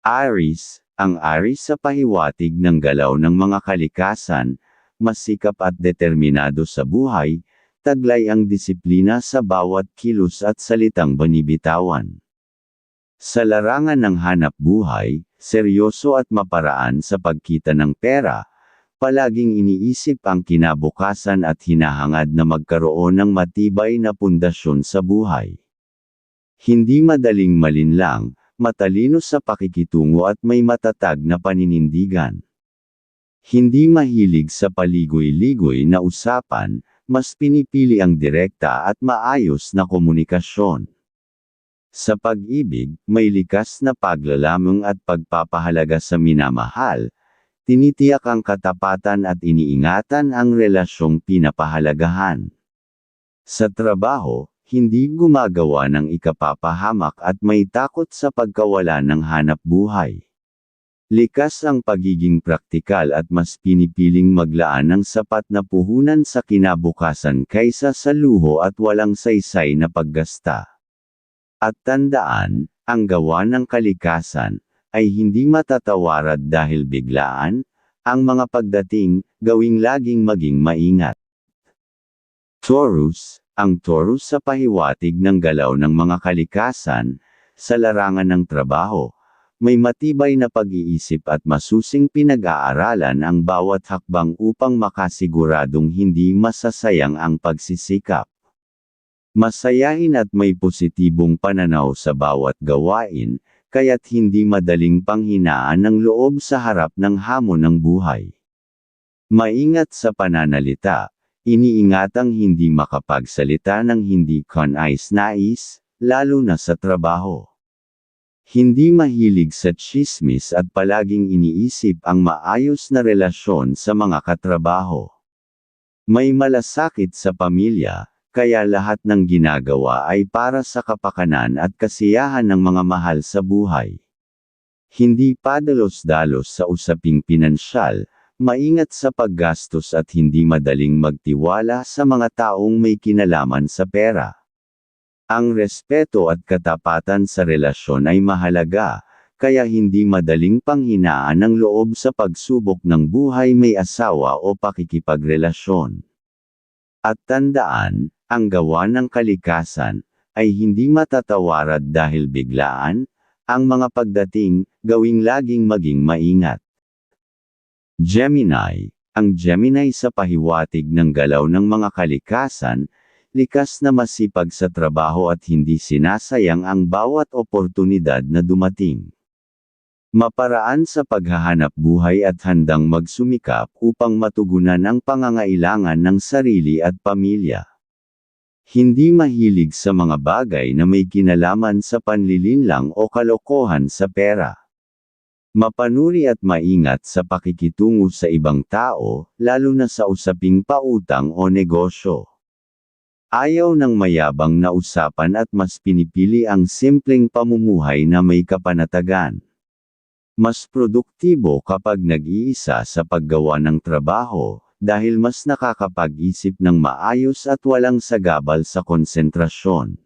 Aris, ang Aris sa pahiwatig ng galaw ng mga kalikasan, masikap at determinado sa buhay, taglay ang disiplina sa bawat kilos at salitang banibitawan. Sa larangan ng hanap buhay, seryoso at maparaan sa pagkita ng pera, palaging iniisip ang kinabukasan at hinahangad na magkaroon ng matibay na pundasyon sa buhay. Hindi madaling malinlang, matalino sa pakikitungo at may matatag na paninindigan. Hindi mahilig sa paligoy-ligoy na usapan, mas pinipili ang direkta at maayos na komunikasyon. Sa pag-ibig, may likas na paglalamang at pagpapahalaga sa minamahal, tinitiyak ang katapatan at iniingatan ang relasyong pinapahalagahan. Sa trabaho, hindi gumagawa ng ikapapahamak at may takot sa pagkawala ng hanap buhay. Likas ang pagiging praktikal at mas pinipiling maglaan ng sapat na puhunan sa kinabukasan kaysa sa luho at walang saysay na paggasta. At tandaan, ang gawa ng kalikasan, ay hindi matatawarad dahil biglaan, ang mga pagdating, gawing laging maging maingat. Taurus, ang Taurus sa pahiwatig ng galaw ng mga kalikasan, sa larangan ng trabaho, may matibay na pag-iisip at masusing pinag-aaralan ang bawat hakbang upang makasiguradong hindi masasayang ang pagsisikap. Masayahin at may positibong pananaw sa bawat gawain, kaya't hindi madaling panghinaan ng loob sa harap ng hamon ng buhay. Maingat sa pananalita, iniingatang hindi makapagsalita ng hindi kanais-nais, lalo na sa trabaho. Hindi mahilig sa chismis at palaging iniisip ang maayos na relasyon sa mga katrabaho. May malasakit sa pamilya, kaya lahat ng ginagawa ay para sa kapakanan at kasiyahan ng mga mahal sa buhay. Hindi padalos-dalos sa usaping pinansyal, maingat sa paggastos at hindi madaling magtiwala sa mga taong may kinalaman sa pera. Ang respeto at katapatan sa relasyon ay mahalaga, kaya hindi madaling panghinaan ng loob sa pagsubok ng buhay may asawa o pakikipagrelasyon. At tandaan, ang gawa ng kalikasan, ay hindi matatawarad dahil biglaan, ang mga pagdating, gawing laging maging maingat. Gemini, ang Gemini sa pahiwatig ng galaw ng mga kalikasan, likas na masipag sa trabaho at hindi sinasayang ang bawat oportunidad na dumating. Maparaan sa paghahanap buhay at handang magsumikap upang matugunan ang pangangailangan ng sarili at pamilya. Hindi mahilig sa mga bagay na may kinalaman sa panlilinlang o kalokohan sa pera. Mapanuri at maingat sa pakikitungo sa ibang tao, lalo na sa usaping pautang o negosyo. Ayaw ng mayabang na usapan at mas pinipili ang simpleng pamumuhay na may kapanatagan. Mas produktibo kapag nag-iisa sa paggawa ng trabaho, dahil mas nakakapag-isip ng maayos at walang sagabal sa konsentrasyon.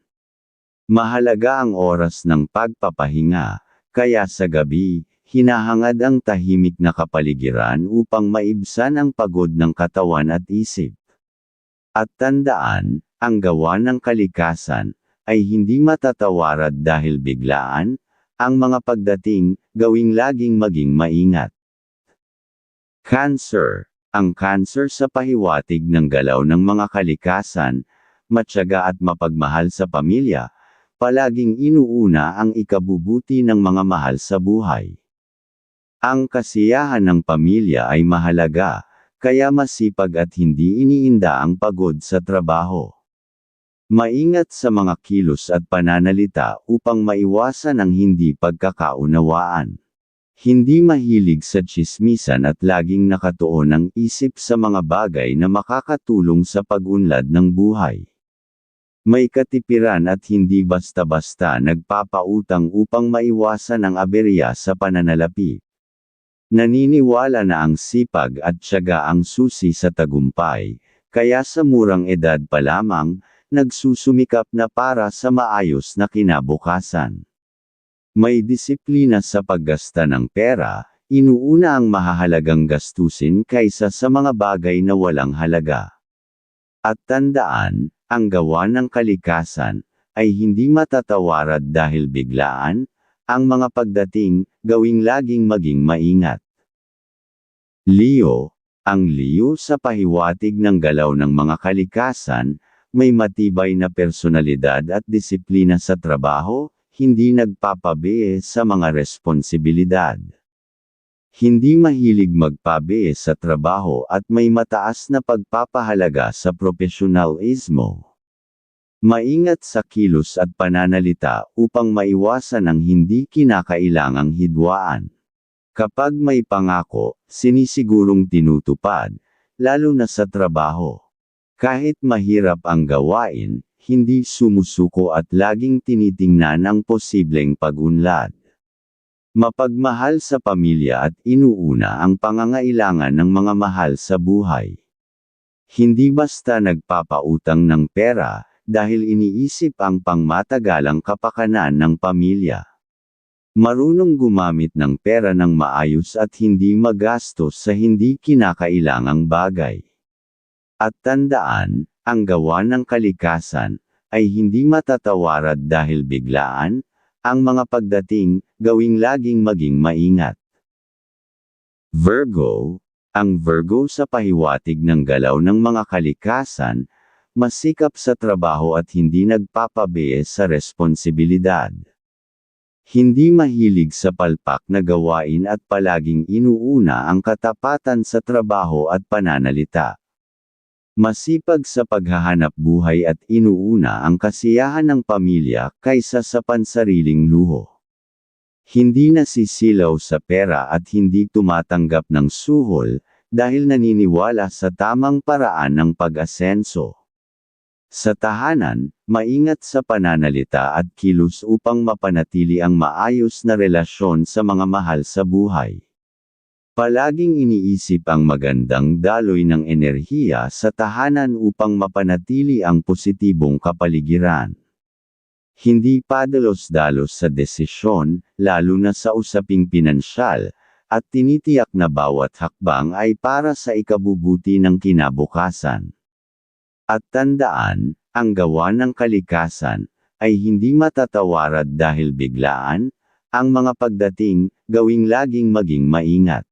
Mahalaga ang oras ng pagpapahinga, kaya sa gabi, hinahangad ang tahimik na kapaligiran upang maibsan ang pagod ng katawan at isip. At tandaan, ang gawa ng kalikasan, ay hindi matatawarad dahil biglaan, ang mga pagdating, gawing laging maging maingat. Cancer Ang cancer sa pahiwatig ng galaw ng mga kalikasan, matyaga at mapagmahal sa pamilya, palaging inuuna ang ikabubuti ng mga mahal sa buhay. Ang kasiyahan ng pamilya ay mahalaga, kaya masipag at hindi iniinda ang pagod sa trabaho. Maingat sa mga kilos at pananalita upang maiwasan ang hindi pagkakaunawaan. Hindi mahilig sa chismisan at laging nakatuon ang isip sa mga bagay na makakatulong sa pag-unlad ng buhay. May katipiran at hindi basta-basta nagpapautang upang maiwasan ang aberya sa pananalapi. Naniniwala na ang sipag at tiyaga ang susi sa tagumpay, kaya sa murang edad pa lamang, nagsusumikap na para sa maayos na kinabukasan. May disiplina sa paggasta ng pera, inuuna ang mahahalagang gastusin kaysa sa mga bagay na walang halaga. At tandaan, ang gawa ng kalikasan, ay hindi matatawarad dahil biglaan, ang mga pagdating, gawing laging maging maingat. Leo, ang Leo sa pahiwatig ng galaw ng mga kalikasan, may matibay na personalidad at disiplina sa trabaho, hindi nagpapabiye sa mga responsibilidad. Hindi mahilig magpabiye sa trabaho at may mataas na pagpapahalaga sa profesionalismo. Maingat sa kilos at pananalita upang maiwasan ang hindi kinakailangang hidwaan. Kapag may pangako, sinisigurong tinutupad, lalo na sa trabaho. Kahit mahirap ang gawain, hindi sumusuko at laging tinitingnan ang posibleng pagunlad. Mapagmahal sa pamilya at inuuna ang pangangailangan ng mga mahal sa buhay. Hindi basta nagpapautang ng pera, dahil iniisip ang pangmatagalang kapakanan ng pamilya. Marunong gumamit ng pera ng maayos at hindi magastos sa hindi kinakailangang bagay. At tandaan, ang gawa ng kalikasan, ay hindi matatawarad dahil biglaan, ang mga pagdating, gawing laging maging maingat. Virgo, ang Virgo sa pahiwatig ng galaw ng mga kalikasan, masikap sa trabaho at hindi nagpapabiye sa responsibilidad. Hindi mahilig sa palpak na gawain at palaging inuuna ang katapatan sa trabaho at pananalita. Masipag sa paghahanap buhay at inuuna ang kasiyahan ng pamilya kaysa sa pansariling luho. Hindi nasisilaw sa pera at hindi tumatanggap ng suhol, dahil naniniwala sa tamang paraan ng pag-asenso. Sa tahanan, maingat sa pananalita at kilos upang mapanatili ang maayos na relasyon sa mga mahal sa buhay. Palaging iniisip ang magandang daloy ng enerhiya sa tahanan upang mapanatili ang positibong kapaligiran. Hindi padalos-dalos sa desisyon, lalo na sa usaping pinansyal, at tinitiyak na bawat hakbang ay para sa ikabubuti ng kinabukasan. At tandaan, ang gawa ng kalikasan, ay hindi matatawarad dahil biglaan, ang mga pagdating, gawing laging maging maingat.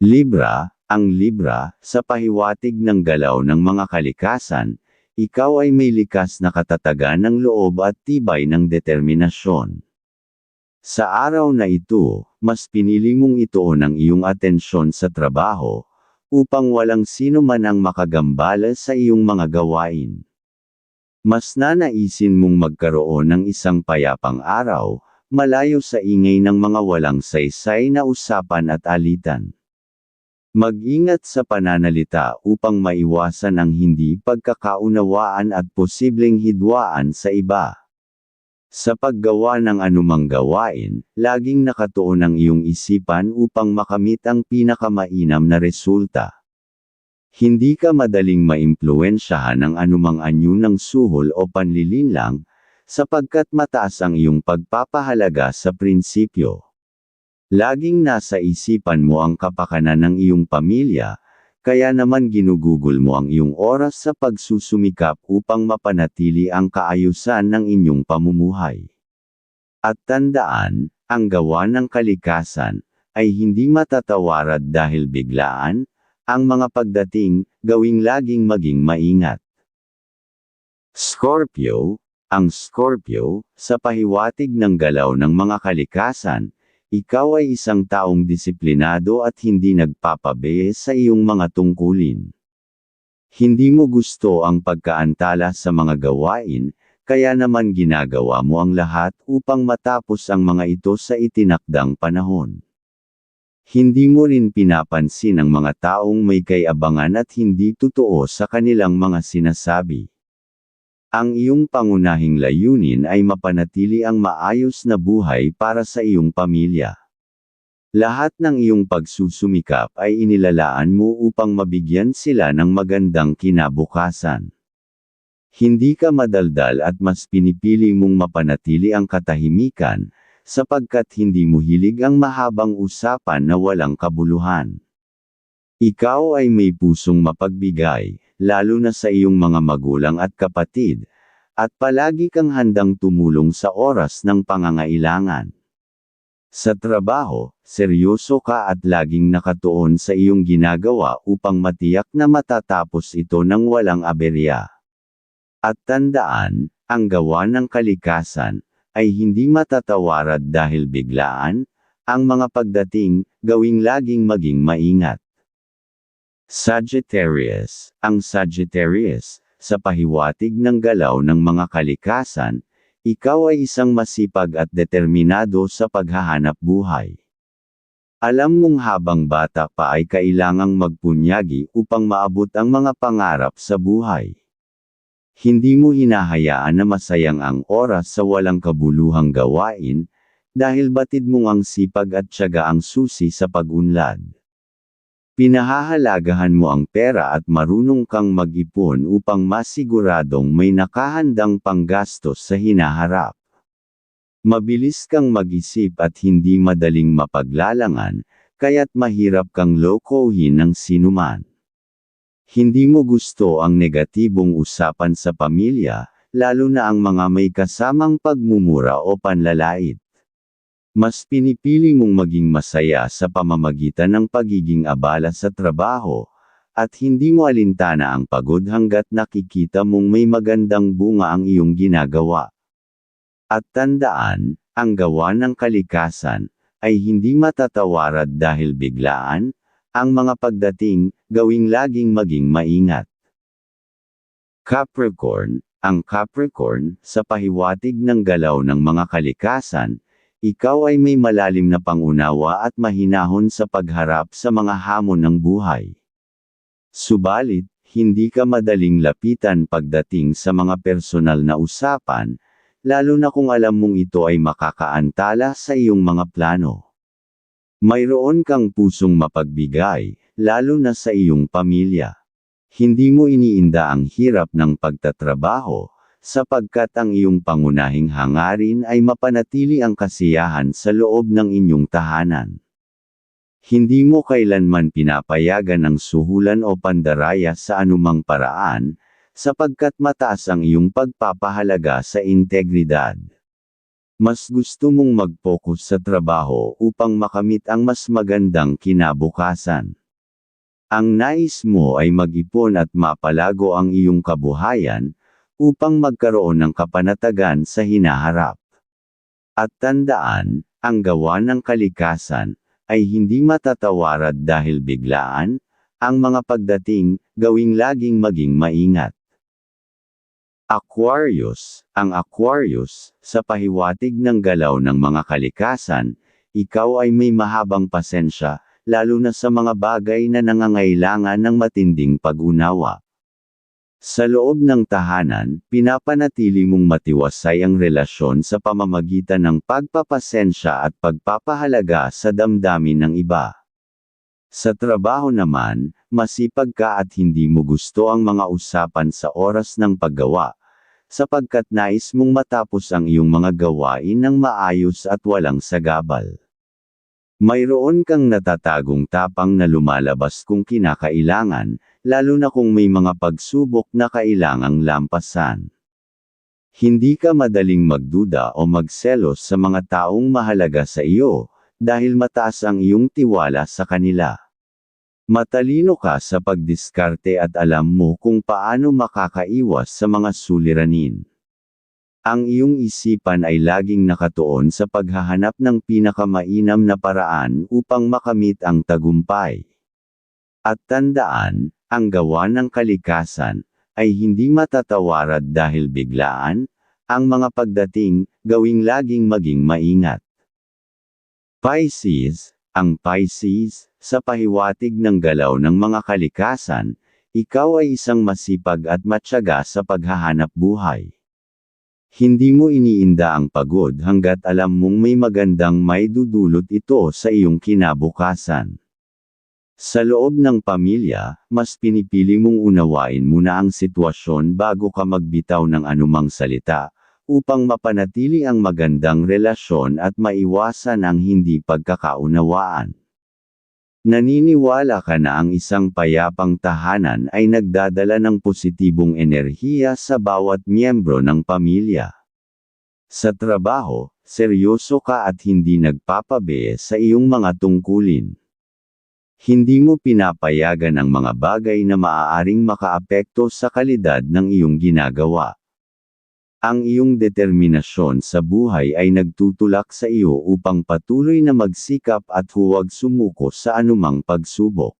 Libra, ang Libra, sa pahiwatig ng galaw ng mga kalikasan, ikaw ay may likas na katatagan ng loob at tibay ng determinasyon. Sa araw na ito, mas pinili mong ituon ang iyong atensyon sa trabaho, upang walang sino man ang makagambala sa iyong mga gawain. Mas nanaisin mong magkaroon ng isang payapang araw, malayo sa ingay ng mga walang saysay na usapan at alitan. Mag-ingat sa pananalita upang maiwasan ang hindi pagkakaunawaan at posibleng hidwaan sa iba. Sa paggawa ng anumang gawain, laging nakatuon ang iyong isipan upang makamit ang pinakamainam na resulta. Hindi ka madaling maimpluensyahan ng anumang anyo ng suhol o panlilinlang, sapagkat mataas ang iyong pagpapahalaga sa prinsipyo. Laging nasa isipan mo ang kapakanan ng iyong pamilya, kaya naman ginugugol mo ang iyong oras sa pagsusumikap upang mapanatili ang kaayusan ng inyong pamumuhay. At tandaan, ang gawa ng kalikasan, ay hindi matatawarad dahil biglaan, ang mga pagdating, gawing laging maging maingat. Scorpio, ang Scorpio, sa pahiwatig ng galaw ng mga kalikasan, ikaw ay isang taong disiplinado at hindi nagpapabe sa iyong mga tungkulin. Hindi mo gusto ang pagkaantala sa mga gawain, kaya naman ginagawa mo ang lahat upang matapos ang mga ito sa itinakdang panahon. Hindi mo rin pinapansin ang mga taong may kayabangan at hindi totoo sa kanilang mga sinasabi. Ang iyong pangunahing layunin ay mapanatili ang maayos na buhay para sa iyong pamilya. Lahat ng iyong pagsusumikap ay inilalaan mo upang mabigyan sila ng magandang kinabukasan. Hindi ka madaldal at mas pinipili mong mapanatili ang katahimikan, sapagkat hindi mo hilig ang mahabang usapan na walang kabuluhan. Ikaw ay may pusong mapagbigay, lalo na sa iyong mga magulang at kapatid, at palagi kang handang tumulong sa oras ng pangangailangan. Sa trabaho, seryoso ka at laging nakatuon sa iyong ginagawa upang matiyak na matatapos ito ng walang aberya. At tandaan, ang gawa ng kalikasan, ay hindi matatawarad dahil biglaan, ang mga pagdating, gawing laging maging maingat. Sagittarius, ang Sagittarius, sa pahiwatig ng galaw ng mga kalikasan, ikaw ay isang masipag at determinado sa paghahanap buhay. Alam mong habang bata pa ay kailangang magpunyagi upang maabot ang mga pangarap sa buhay. Hindi mo hinahayaan na masayang ang oras sa walang kabuluhang gawain, dahil batid mong ang sipag at tiyaga ang susi sa pag-unlad. Pinahahalagahan mo ang pera at marunong kang mag-ipon upang masiguradong may nakahandang panggastos sa hinaharap. Mabilis kang mag-isip at hindi madaling mapaglalangan, kaya't mahirap kang lokohin ng sinuman. Hindi mo gusto ang negatibong usapan sa pamilya, lalo na ang mga may kasamang pagmumura o panlalait. Mas pinipili mong maging masaya sa pamamagitan ng pagiging abala sa trabaho, at hindi mo alintana ang pagod hanggat nakikita mong may magandang bunga ang iyong ginagawa. At tandaan, ang gawa ng kalikasan, ay hindi matatawarad dahil biglaan, ang mga pagdating, gawing laging maging maingat. Capricorn, ang Capricorn, sa pahiwatig ng galaw ng mga kalikasan, ikaw ay may malalim na pangunawa at mahinahon sa pagharap sa mga hamon ng buhay. Subalit, hindi ka madaling lapitan pagdating sa mga personal na usapan, lalo na kung alam mong ito ay makakaantala sa iyong mga plano. Mayroon kang pusong mapagbigay, lalo na sa iyong pamilya. Hindi mo iniinda ang hirap ng pagtatrabaho, sapagkat ang iyong pangunahing hangarin ay mapanatili ang kasiyahan sa loob ng inyong tahanan. Hindi mo kailanman pinapayagan ang suhulan o pandaraya sa anumang paraan, sapagkat mataas ang iyong pagpapahalaga sa integridad. Mas gusto mong mag-focus sa trabaho upang makamit ang mas magandang kinabukasan. Ang nais mo ay mag-ipon at mapalago ang iyong kabuhayan, upang magkaroon ng kapanatagan sa hinaharap. At tandaan, ang gawa ng kalikasan, ay hindi matatawarad dahil biglaan, ang mga pagdating, gawing laging maging maingat. Aquarius, ang Aquarius, sa pahiwatig ng galaw ng mga kalikasan, ikaw ay may mahabang pasensya, lalo na sa mga bagay na nangangailangan ng matinding pag-unawa. Sa loob ng tahanan, pinapanatili mong matiwasay ang relasyon sa pamamagitan ng pagpapasensya at pagpapahalaga sa damdamin ng iba. Sa trabaho naman, masipag ka at hindi mo gusto ang mga usapan sa oras ng paggawa, sapagkat nais mong matapos ang iyong mga gawain ng maayos at walang sagabal. Mayroon kang natatagong tapang na lumalabas kung kinakailangan, lalo na kung may mga pagsubok na kailangang lampasan. Hindi ka madaling magduda o magselos sa mga taong mahalaga sa iyo, dahil mataas ang iyong tiwala sa kanila. Matalino ka sa pagdiskarte at alam mo kung paano makakaiwas sa mga suliranin. Ang iyong isipan ay laging nakatuon sa paghahanap ng pinakamainam na paraan upang makamit ang tagumpay. At tandaan, ang gawa ng kalikasan, ay hindi matatawarad dahil biglaan, ang mga pagdating, gawing laging maging maingat. Pisces, ang Pisces, sa pahiwatig ng galaw ng mga kalikasan, ikaw ay isang masipag at matyaga sa paghahanap buhay. Hindi mo iniinda ang pagod hanggat alam mong may magandang may dudulot ito sa iyong kinabukasan. Sa loob ng pamilya, mas pinipili mong unawain muna ang sitwasyon bago ka magbitaw ng anumang salita, upang mapanatili ang magandang relasyon at maiwasan ang hindi pagkakaunawaan. Naniniwala ka na ang isang payapang tahanan ay nagdadala ng positibong enerhiya sa bawat miyembro ng pamilya. Sa trabaho, seryoso ka at hindi nagpapabe sa iyong mga tungkulin. Hindi mo pinapayagan ang mga bagay na maaaring makaapekto sa kalidad ng iyong ginagawa. Ang iyong determinasyon sa buhay ay nagtutulak sa iyo upang patuloy na magsikap at huwag sumuko sa anumang pagsubok.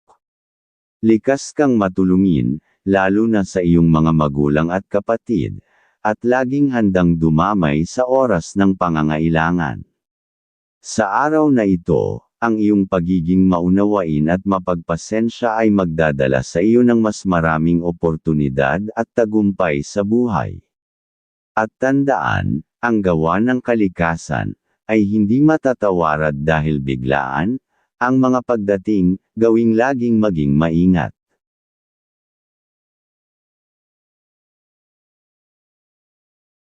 Likas kang matulungin, lalo na sa iyong mga magulang at kapatid, at laging handang dumamay sa oras ng pangangailangan. Sa araw na ito, ang iyong pagiging maunawain at mapagpasensya ay magdadala sa iyo ng mas maraming oportunidad at tagumpay sa buhay. At tandaan, ang gawa ng kalikasan, ay hindi matatawarad dahil biglaan, ang mga pagdating, gawing laging maging maingat.